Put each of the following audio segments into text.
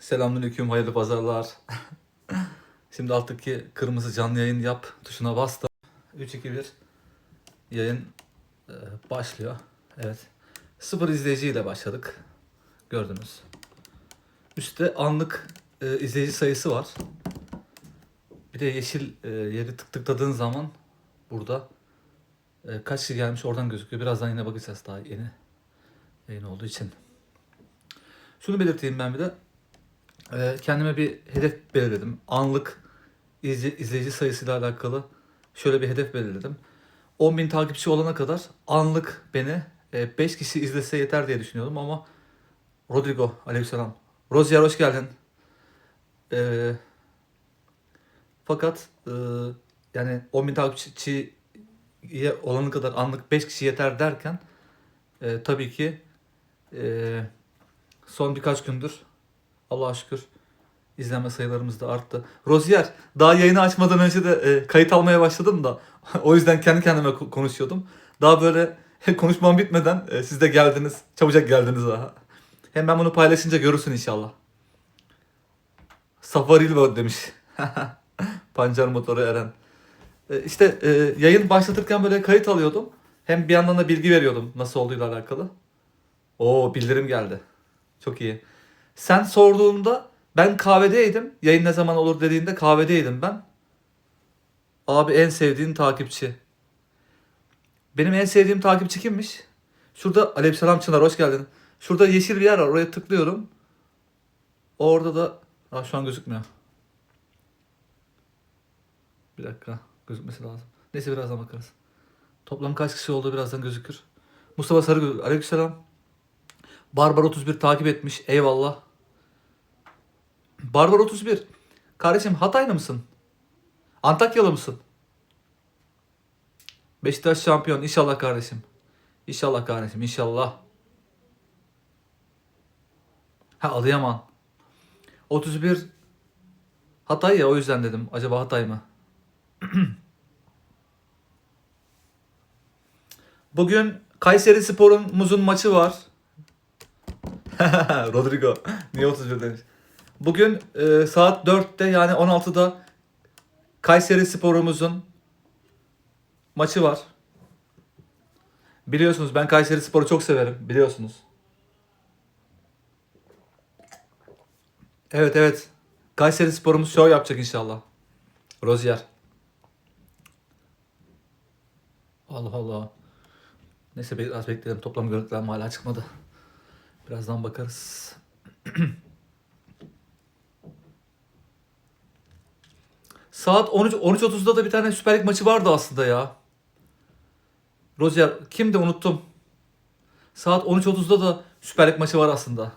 Selamünaleyküm, hayırlı pazarlar. Şimdi alttaki kırmızı canlı yayın yap tuşuna bastım. 3 2 1 yayın e, başlıyor. Evet. Sıfır izleyiciyle başladık. Gördünüz. Üstte anlık e, izleyici sayısı var. Bir de yeşil e, yeri tık tıkladığın zaman burada kaç kişi gelmiş oradan gözüküyor. Birazdan yine bakacağız daha yeni yayın olduğu için. Şunu belirteyim ben bir de. Ee, kendime bir hedef belirledim. Anlık izle- izleyici sayısıyla alakalı şöyle bir hedef belirledim. 10.000 takipçi olana kadar anlık beni 5 kişi izlese yeter diye düşünüyordum ama Rodrigo aleyhisselam. Rozier hoş geldin. Ee, fakat e, yani 10.000 takipçi olana kadar anlık 5 kişi yeter derken e, tabii ki e, son birkaç gündür Allah'a şükür izlenme sayılarımız da arttı. Rozier daha yayını açmadan önce de e, kayıt almaya başladım da o yüzden kendi kendime ko- konuşuyordum. Daha böyle konuşmam bitmeden e, siz de geldiniz. Çabucak geldiniz daha. Hem ben bunu paylaşınca görürsün inşallah. Safari Road demiş. Pancar motoru Eren. E, işte e, yayın başlatırken böyle kayıt alıyordum. Hem bir yandan da bilgi veriyordum nasıl olduğuyla alakalı. Oo bildirim geldi. Çok iyi. Sen sorduğunda ben kahvedeydim. Yayın ne zaman olur dediğinde kahvedeydim ben. Abi en sevdiğin takipçi. Benim en sevdiğim takipçi kimmiş? Şurada Aleykümselam Çınar hoş geldin. Şurada yeşil bir yer var. Oraya tıklıyorum. Orada da Aa, şu an gözükmüyor. Bir dakika. Gözükmesi lazım. Neyse birazdan bakarız. Toplam kaç kişi olduğu birazdan gözükür. Mustafa Sarıgül. Aleykümselam. Barbar 31 takip etmiş. Eyvallah. Barbar 31. Kardeşim Hataylı mısın? Antakyalı mısın? Beşiktaş şampiyon. İnşallah kardeşim. İnşallah kardeşim. İnşallah. Ha Adıyaman. 31 Hatay ya o yüzden dedim. Acaba Hatay mı? Bugün Kayseri Spor'umuzun maçı var. Rodrigo. Niye 31 demiş. Bugün e, saat 4'te yani 16'da Kayseri Spor'umuzun maçı var. Biliyorsunuz ben Kayseri Spor'u çok severim. Biliyorsunuz. Evet evet. Kayseri Spor'umuz show yapacak inşallah. Rozier. Allah Allah. Neyse biraz bekleyelim. Toplam görüntülenme hala çıkmadı. Birazdan bakarız. Saat 13 13.30'da da bir tane Süper Lig maçı vardı aslında ya. Rozier kimdi unuttum. Saat 13.30'da da Süper Lig maçı var aslında.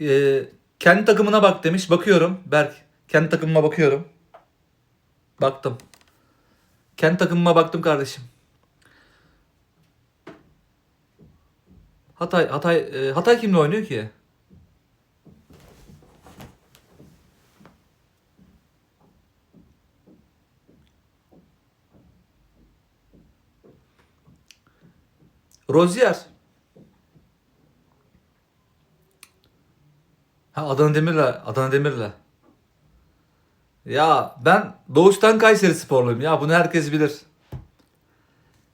Ee, kendi takımına bak demiş. Bakıyorum Berk. Kendi takımıma bakıyorum. Baktım. Kendi takımıma baktım kardeşim. Hatay Hatay e, Hatay kimle oynuyor ki? Rozier. Ha Adana Demir'le Adana Demir'le. Ya ben doğuştan Kayseri sporluyum ya bunu herkes bilir.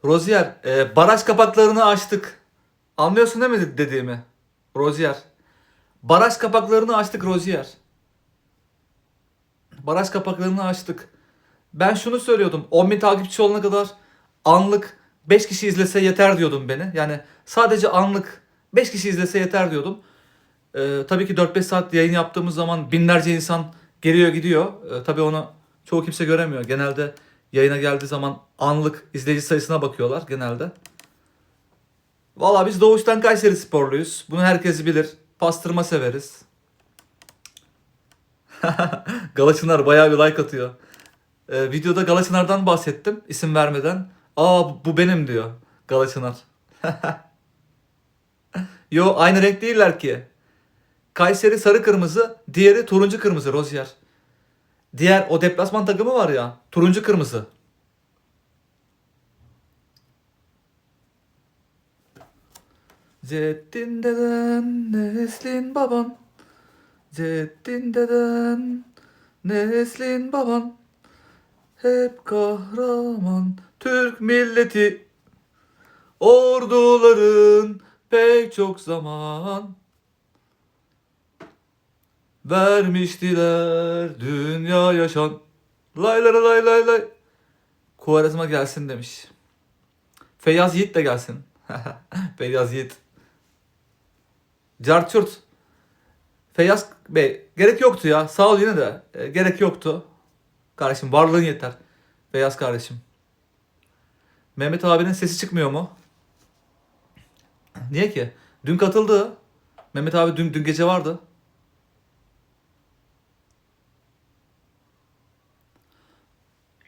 Rozier e, baraj kapaklarını açtık. Anlıyorsun değil mi dediğimi? Rozier. Baraj kapaklarını açtık Rozier. Baraj kapaklarını açtık. Ben şunu söylüyordum. 10.000 takipçi olana kadar anlık 5 kişi izlese yeter diyordum beni. Yani sadece anlık 5 kişi izlese yeter diyordum. Ee, tabii ki 4-5 saat yayın yaptığımız zaman binlerce insan geliyor gidiyor. Ee, tabii onu çoğu kimse göremiyor. Genelde yayına geldiği zaman anlık izleyici sayısına bakıyorlar genelde. Valla biz doğuştan Kayseri sporluyuz. Bunu herkes bilir. Pastırma severiz. Galaçınar bayağı bir like atıyor. Ee, videoda Galaçınar'dan bahsettim isim vermeden. Aa bu benim diyor Galaçınar. Yo aynı renk değiller ki. Kayseri sarı kırmızı, diğeri turuncu kırmızı Rozier. Diğer o deplasman takımı var ya, turuncu kırmızı. Ceddin deden, neslin baban. Ceddin deden, neslin baban. Hep kahraman Türk milleti. Orduların pek çok zaman vermiştiler dünya yaşan. Lay lay lay lay lay. Kuvarizma gelsin demiş. Feyyaz Yiğit de gelsin. Feyyaz Yiğit. Carçurt. Feyyaz Bey gerek yoktu ya. Sağ ol yine de. E, gerek yoktu. Kardeşim varlığın yeter. Feyyaz kardeşim. Mehmet abinin sesi çıkmıyor mu? Niye ki? Dün katıldı. Mehmet abi dün, dün gece vardı.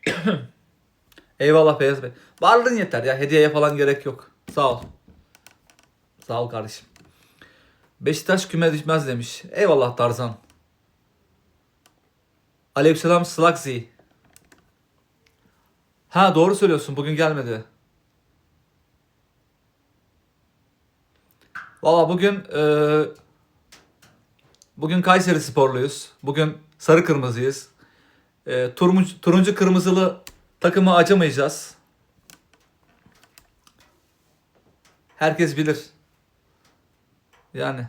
Eyvallah Beyaz Bey. Varlığın yeter ya. Hediyeye falan gerek yok. Sağ ol. Sağ ol kardeşim. Beşiktaş küme düşmez demiş. Eyvallah Tarzan. Aleykümselam Slagzi. Ha doğru söylüyorsun. Bugün gelmedi. Valla bugün e, bugün Kayseri sporluyuz. Bugün sarı kırmızıyız. E, turuncu, turuncu kırmızılı takımı açamayacağız. Herkes bilir. Yani.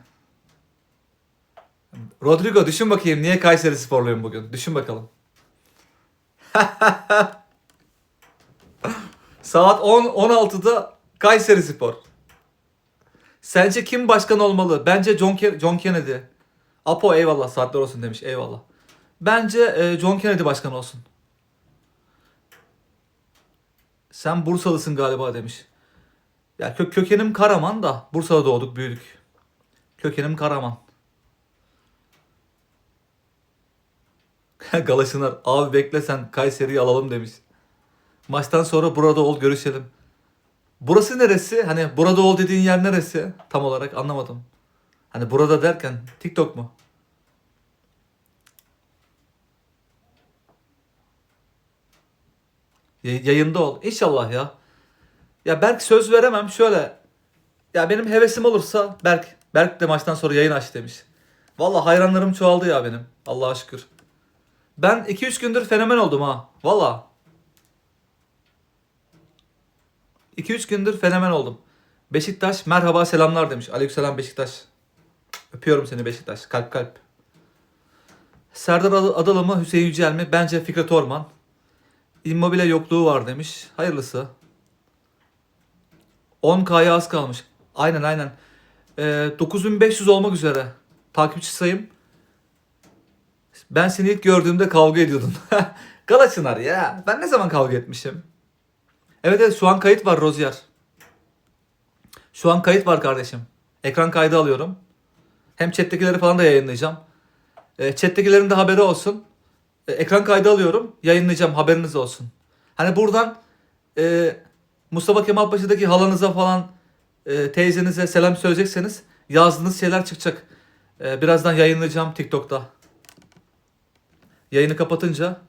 Rodrigo düşün bakayım niye Kayseri sporluyum bugün? Düşün bakalım. Saat 10 16'da Kayseri Spor. Sence kim başkan olmalı? Bence John, Ke- John Kennedy. Apo eyvallah saatler olsun demiş eyvallah. Bence e, John Kennedy başkan olsun. Sen Bursalısın galiba demiş. Ya kö- kökenim Karaman da Bursa'da doğduk büyüdük. Kökenim Karaman. Galaşınar abi bekle sen Kayseri'yi alalım demiş. Maçtan sonra burada ol görüşelim. Burası neresi? Hani burada ol dediğin yer neresi? Tam olarak anlamadım. Hani burada derken TikTok mu? Yayında ol. İnşallah ya. Ya Berk söz veremem şöyle. Ya benim hevesim olursa Berk Berk de maçtan sonra yayın aç demiş. Valla hayranlarım çoğaldı ya benim. Allah'a şükür. Ben 2-3 gündür fenomen oldum ha. Valla. 2-3 gündür fenomen oldum. Beşiktaş merhaba selamlar demiş. Aleykümselam Beşiktaş. Öpüyorum seni Beşiktaş. Kalp kalp. Serdar Ad- Adalı mı Hüseyin Yücel mi? Bence Fikret Orman. Immobile yokluğu var demiş. Hayırlısı. 10K'ya az kalmış. Aynen aynen. Ee, 9500 olmak üzere. Takipçi sayım. Ben seni ilk gördüğümde kavga ediyordun. Galaçınar ya. Ben ne zaman kavga etmişim? Evet evet şu an kayıt var Rozier. Şu an kayıt var kardeşim. Ekran kaydı alıyorum. Hem chat'tekileri falan da yayınlayacağım. E, chat'tekilerin de haberi olsun. E, ekran kaydı alıyorum. Yayınlayacağım haberiniz olsun. Hani buradan e, Mustafa Kemal Paşa'daki halanıza falan e, teyzenize selam söyleyecekseniz yazdığınız şeyler çıkacak. E, birazdan yayınlayacağım TikTok'ta. Yayını kapatınca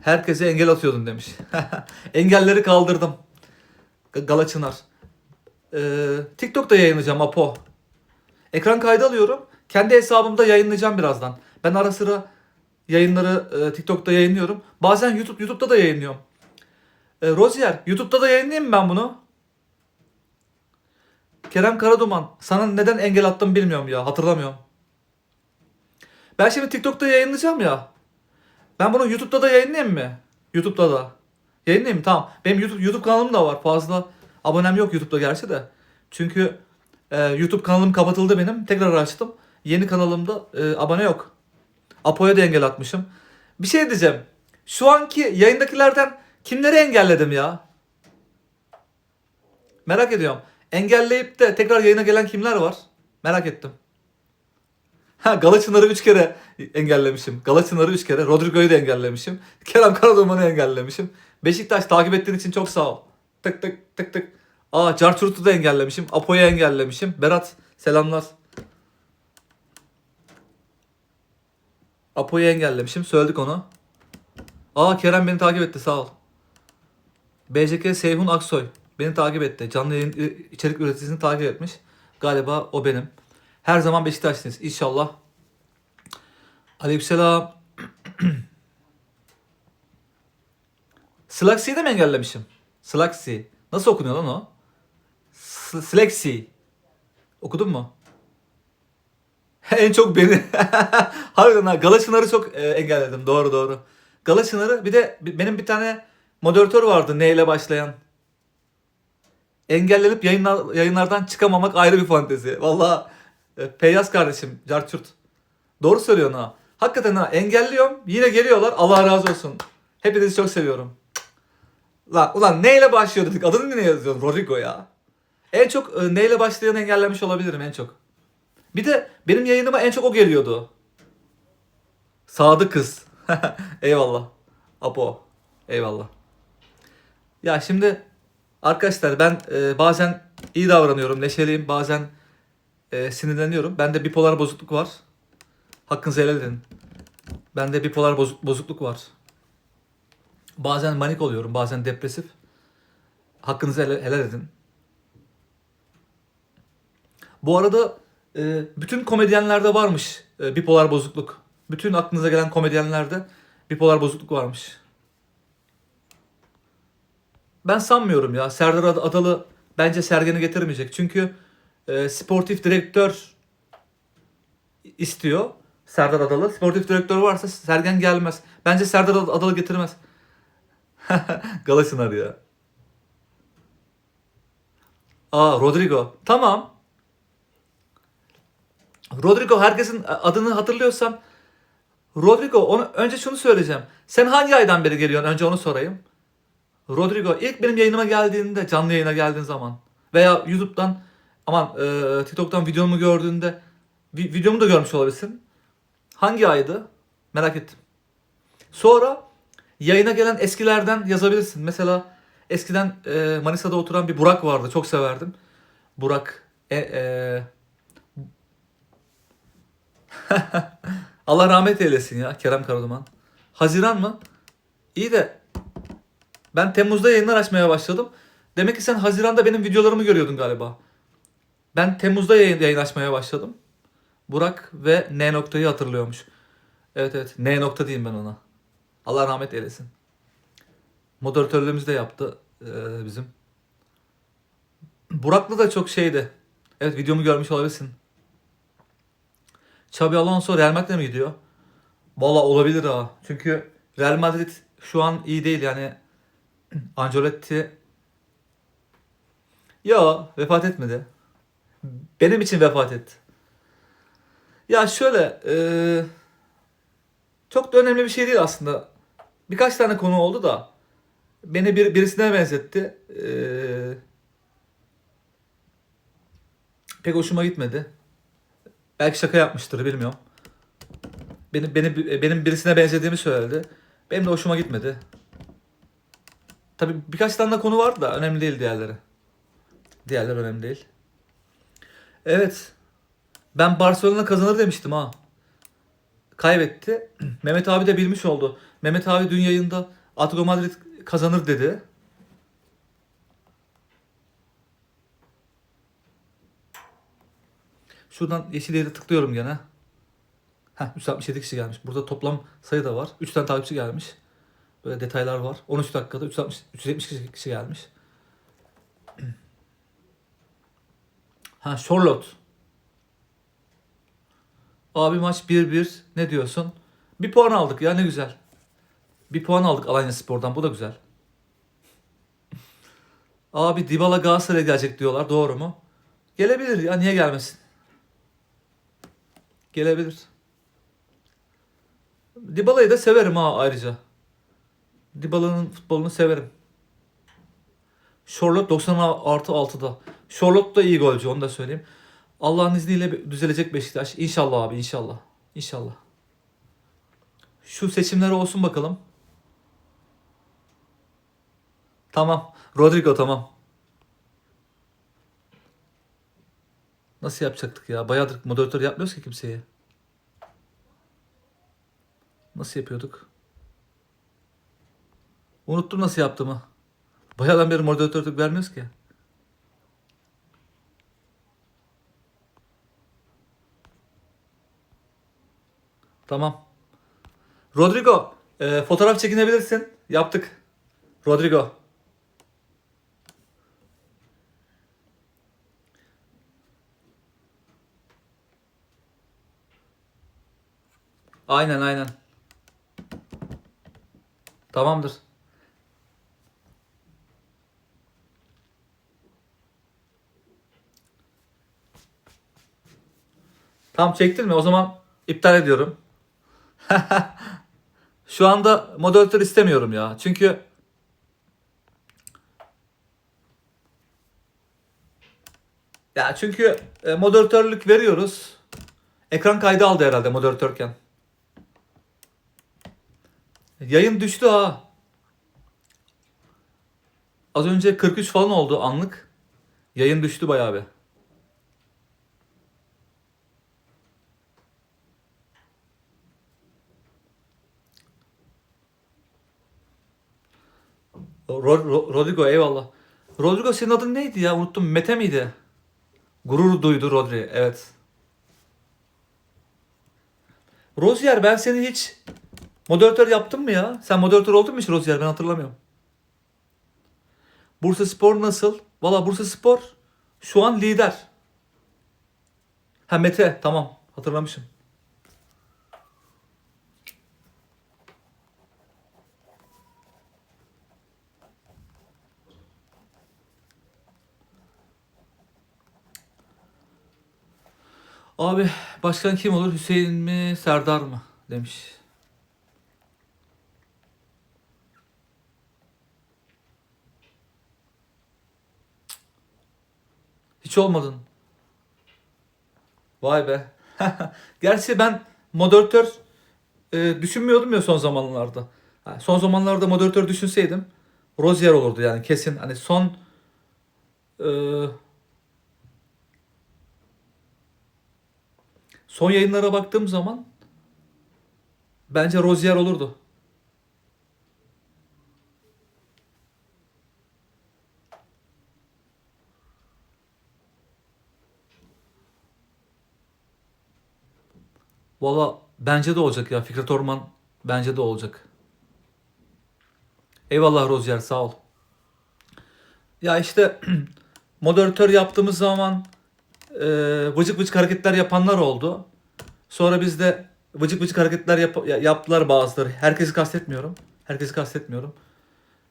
herkese engel atıyordum demiş. Engelleri kaldırdım. G- Galaçınar. Ee, TikTok'ta yayınlayacağım Apo. Ekran kaydı alıyorum. Kendi hesabımda yayınlayacağım birazdan. Ben ara sıra yayınları e, TikTok'ta yayınlıyorum. Bazen YouTube YouTube'da da yayınlıyorum. E, Rozier, YouTube'da da yayınlayayım mı ben bunu? Kerem Karaduman, sana neden engel attım bilmiyorum ya, hatırlamıyorum. Ben şimdi TikTok'ta yayınlayacağım ya. Ben bunu YouTube'da da yayınlayayım mı? YouTube'da da. Yayınlayayım? Tamam. Benim YouTube, YouTube kanalım da var. Fazla abonem yok YouTube'da gerçi de. Çünkü e, YouTube kanalım kapatıldı benim. Tekrar açtım. Yeni kanalımda e, abone yok. Apo'ya da engel atmışım. Bir şey diyeceğim. Şu anki yayındakilerden kimleri engelledim ya? Merak ediyorum. Engelleyip de tekrar yayına gelen kimler var? Merak ettim. Ha Galaçınar'ı 3 kere engellemişim. Galaçınar'ı 3 kere. Rodrigo'yu da engellemişim. Kerem Karaduman'ı engellemişim. Beşiktaş takip ettiğin için çok sağ ol. Tık tık tık tık. Aa Carçurt'u da engellemişim. Apo'yu engellemişim. Berat selamlar. Apo'yu engellemişim. Söyledik onu. Aa Kerem beni takip etti sağ ol. BCK Seyhun Aksoy. Beni takip etti. Canlı yayın e, içerik üreticisini takip etmiş. Galiba o benim. Her zaman Beşiktaşlıyız. İnşallah. Aleykümselam. Slaxi'yi de mi engellemişim? Slaxi. Nasıl okunuyor lan o? S- Slexi. Okudun mu? en çok beni. Harbiden ha. Galaçınar'ı çok e, engelledim. Doğru doğru. Galaçınar'ı bir de benim bir tane moderatör vardı ne ile başlayan. Engellenip yayınlar, yayınlardan çıkamamak ayrı bir fantezi. Valla e, Feyyaz kardeşim, Carçurt. Doğru söylüyorsun ha. Hakikaten ha engelliyorum yine geliyorlar Allah razı olsun. Hepinizi çok seviyorum. Lan ulan neyle başlıyor dedik adını ne yazıyorsun Rodrigo ya. En çok e, neyle başlayanı engellemiş olabilirim en çok. Bir de benim yayınıma en çok o geliyordu. Sadık kız. Eyvallah. Apo. Eyvallah. Ya şimdi arkadaşlar ben e, bazen iyi davranıyorum, neşeliyim, bazen e, sinirleniyorum. Bende bipolar bozukluk var. Hakkınızı helal edin. Bende bipolar bozuk, bozukluk var. Bazen manik oluyorum, bazen depresif. Hakkınızı helal, helal edin. Bu arada e, bütün komedyenlerde varmış e, bipolar bozukluk. Bütün aklınıza gelen komedyenlerde bipolar bozukluk varmış. Ben sanmıyorum ya. Serdar Ad- Adalı bence Sergen'i getirmeyecek. Çünkü e, sportif direktör istiyor. Serdar Adalı. Sportif direktör varsa Sergen gelmez. Bence Serdar Ad- Adalı getirmez. Galasınar ya. Aa Rodrigo. Tamam. Rodrigo herkesin adını hatırlıyorsam Rodrigo onu önce şunu söyleyeceğim. Sen hangi aydan beri geliyorsun? Önce onu sorayım. Rodrigo ilk benim yayınıma geldiğinde canlı yayına geldiğin zaman veya YouTube'dan aman e, TikTok'tan videomu gördüğünde vi- videomu da görmüş olabilirsin. Hangi aydı? Merak ettim. Sonra yayına gelen eskilerden yazabilirsin. Mesela eskiden e, Manisa'da oturan bir Burak vardı. Çok severdim. Burak e, e, Allah rahmet eylesin ya Kerem Karaduman. Haziran mı? İyi de ben Temmuz'da yayınlar açmaya başladım. Demek ki sen Haziran'da benim videolarımı görüyordun galiba. Ben Temmuz'da yayın, yayın başladım. Burak ve N noktayı hatırlıyormuş. Evet evet N nokta diyeyim ben ona. Allah rahmet eylesin. Moderatörlüğümüzü de yaptı e, bizim. Burak'la da çok şeydi. Evet videomu görmüş olabilirsin. Xabi Alonso Real Madrid'e mi gidiyor? Valla olabilir ha. Çünkü Real Madrid şu an iyi değil yani. Ancelotti Yo vefat etmedi. Benim için vefat etti. Ya şöyle eee, çok da önemli bir şey değil aslında. Birkaç tane konu oldu da beni bir, birisine benzetti. Eee, pek hoşuma gitmedi. Belki şaka yapmıştır bilmiyorum. Benim, beni, benim birisine benzediğimi söyledi. Benim de hoşuma gitmedi. Tabii birkaç tane de konu vardı da önemli değil diğerleri. Diğerler önemli değil. Evet. Ben Barcelona kazanır demiştim ha. Kaybetti. Mehmet abi de bilmiş oldu. Mehmet abi dün yayında Atletico Madrid kazanır dedi. Şuradan yeşil yere tıklıyorum gene. Heh 367 kişi gelmiş. Burada toplam sayı da var. 3 tane takipçi gelmiş. Böyle detaylar var. 13 dakikada 360, 370 kişi, kişi gelmiş. Ha Charlotte. Abi maç 1-1. Ne diyorsun? Bir puan aldık ya ne güzel. Bir puan aldık Alanya Spor'dan. Bu da güzel. Abi Dybala Galatasaray'a gelecek diyorlar. Doğru mu? Gelebilir ya. Niye gelmesin? Gelebilir. Dybala'yı da severim ha ayrıca. Dybala'nın futbolunu severim. Charlotte 90 artı 6'da. Charlotte da iyi golcü onu da söyleyeyim. Allah'ın izniyle düzelecek Beşiktaş. İnşallah abi inşallah. İnşallah. Şu seçimler olsun bakalım. Tamam. Rodrigo tamam. Nasıl yapacaktık ya? Bayağıdır moderatör yapmıyoruz ki kimseye. Nasıl yapıyorduk? Unuttum nasıl yaptığımı. Bayağıdan beri moderatörlük vermiyoruz ki. Tamam. Rodrigo, e, fotoğraf çekinebilirsin. Yaptık. Rodrigo. Aynen aynen. Tamamdır. Tamam çektin mi? O zaman iptal ediyorum. Şu anda moderatör istemiyorum ya. Çünkü ya çünkü e, moderatörlük veriyoruz. Ekran kaydı aldı herhalde moderatörken. Yayın düştü ha. Az önce 43 falan oldu anlık. Yayın düştü bayağı bir. Ro- Ro- Rodrigo eyvallah. Rodrigo senin adın neydi ya? Unuttum. Mete miydi? Gurur duydu Rodri. Evet. Rozier ben seni hiç moderatör yaptım mı ya? Sen moderatör oldun mu hiç Rozier? Ben hatırlamıyorum. Bursa Spor nasıl? Valla Bursa Spor şu an lider. Ha Mete tamam hatırlamışım. Abi başkan kim olur? Hüseyin mi Serdar mı? Demiş. Hiç olmadın. Vay be. Gerçi ben moderatör e, düşünmüyordum ya son zamanlarda. Ha, son zamanlarda moderatör düşünseydim Rozier olurdu yani kesin. Hani son e, son yayınlara baktığım zaman bence Rozier olurdu. Valla bence de olacak ya. Fikret Orman bence de olacak. Eyvallah Rozier sağ ol. Ya işte moderatör yaptığımız zaman e, vıcık vıcık hareketler yapanlar oldu. Sonra biz de vıcık vıcık hareketler yap- ya- yaptılar bazıları. Herkesi kastetmiyorum. Herkesi kastetmiyorum.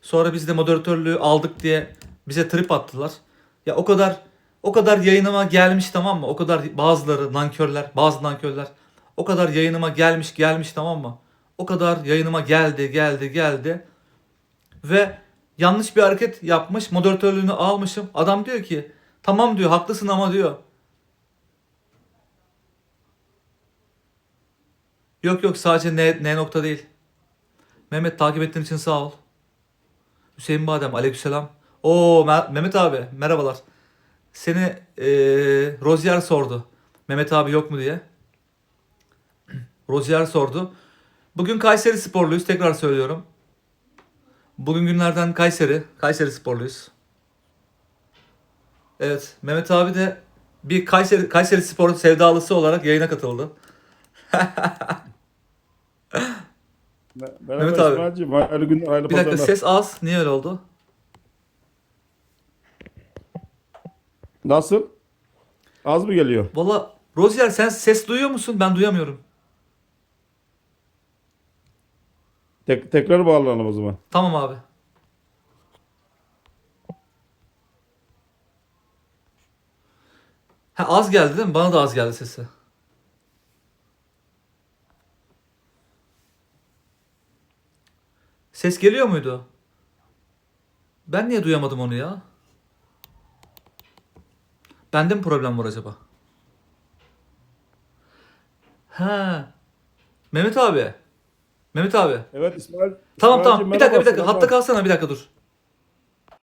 Sonra biz de moderatörlüğü aldık diye bize trip attılar. Ya o kadar o kadar yayınıma gelmiş tamam mı? O kadar bazıları nankörler, bazı nankörler o kadar yayınıma gelmiş gelmiş tamam mı? O kadar yayınıma geldi geldi geldi. Ve yanlış bir hareket yapmış. Moderatörlüğünü almışım. Adam diyor ki tamam diyor haklısın ama diyor. Yok yok sadece N, N nokta değil. Mehmet takip ettiğin için sağ ol. Hüseyin Badem aleykümselam. Oo Me- Mehmet abi merhabalar. Seni eee Rozier sordu. Mehmet abi yok mu diye. Rozier sordu. Bugün Kayseri sporluyuz tekrar söylüyorum. Bugün günlerden Kayseri. Kayseri sporluyuz. Evet Mehmet abi de bir Kayseri, Kayseri spor sevdalısı olarak yayına katıldı. Merhaba Mehmet abi. İsmail'cim. Hayırlı günler, hayırlı Bir dakika pazarlar. ses az. Niye öyle oldu? Nasıl? Az mı geliyor? Valla Rozier sen ses duyuyor musun? Ben duyamıyorum. Tek, tekrar bağlanalım o zaman. Tamam abi. Ha az geldi değil mi? Bana da az geldi sesi. Ses geliyor muydu? Ben niye duyamadım onu ya? Bende mi problem var acaba? Ha. Mehmet abi. Mehmet abi. Evet İsmail. Tamam İsmail'cim tamam. Bir dakika merhaba, bir dakika. Hatta kalsana bir dakika dur.